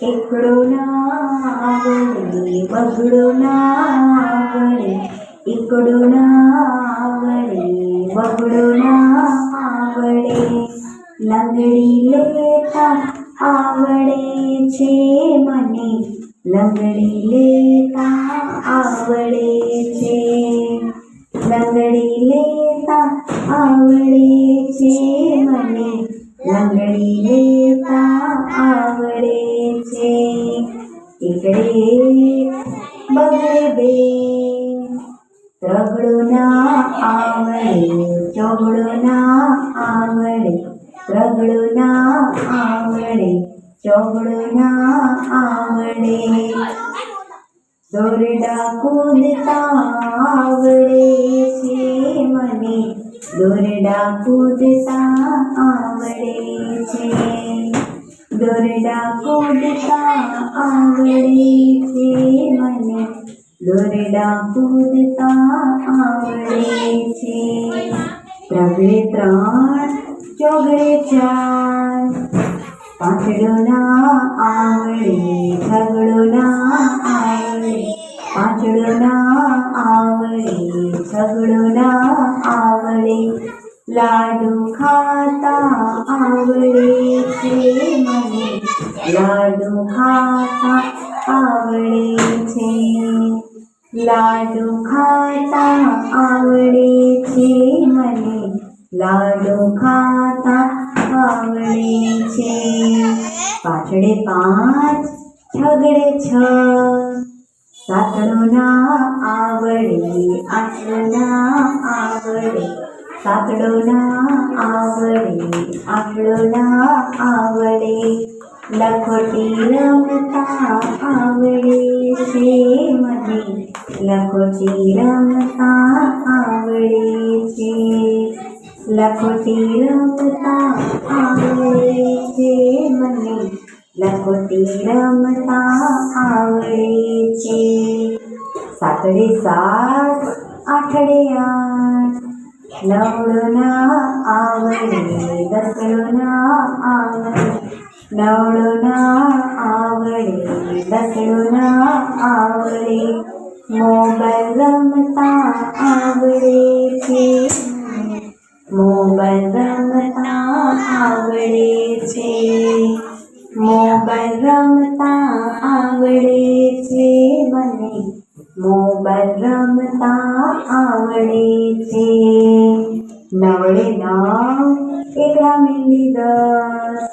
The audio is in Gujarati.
એકડો ના આવડે બગડો ના આવડે એકડો ના આવડે બગડો ના આવડે લંગડી લેતા આવડે છે મને લંગડી લેતા આવડે છે લંગડી બગડે બે રગડો ના આવડે ચોગડો ના આવડે રગડો ના આવડે ચોગડો ના આવડે દોરડા કૂદતા આવડે છે મને દોરડા કૂદતા આવડે છે. દોરડા કૂદતા આવડે છે મને. દોરડા કૂદતા આવડે છે. ત્રગડે ત્રણ ચોગડે ચાર. પાંચડો ના આવડે છગડો ના આવડે પાંચડો ના આવડે છગડો ના આવડે લાડુ ખાતા આવડે છે લાડુ ખાતા આવડે છે લાડુ ખાતા આવડે છે મને લાડુ ખાતા આવડે છે પાછળે પાંચ છગડે છ સાતડો ના આવડે આઠડો ના આવડે સાતડો ના આવડે આઠડો ના આવડે લખોટી રમતા આવડે છે મને લખોટી રમતા આવડે છે લખોટી રમતા આવડે છે મને લખોટી રમતા આવડે છે સાતડે સાત આઠડે આઠ નવડો ના દસડો ના આવડે ના દસડો ના આવડે મોબાઈલ રમતા આવડે છે. મોબાઈલ રમતા આવડે છે. મોબાઈલ રમતા આવડે છે. મને મોબાઈલ રમતા આવડે છે. નવડે નવ એકલા મિલી દસ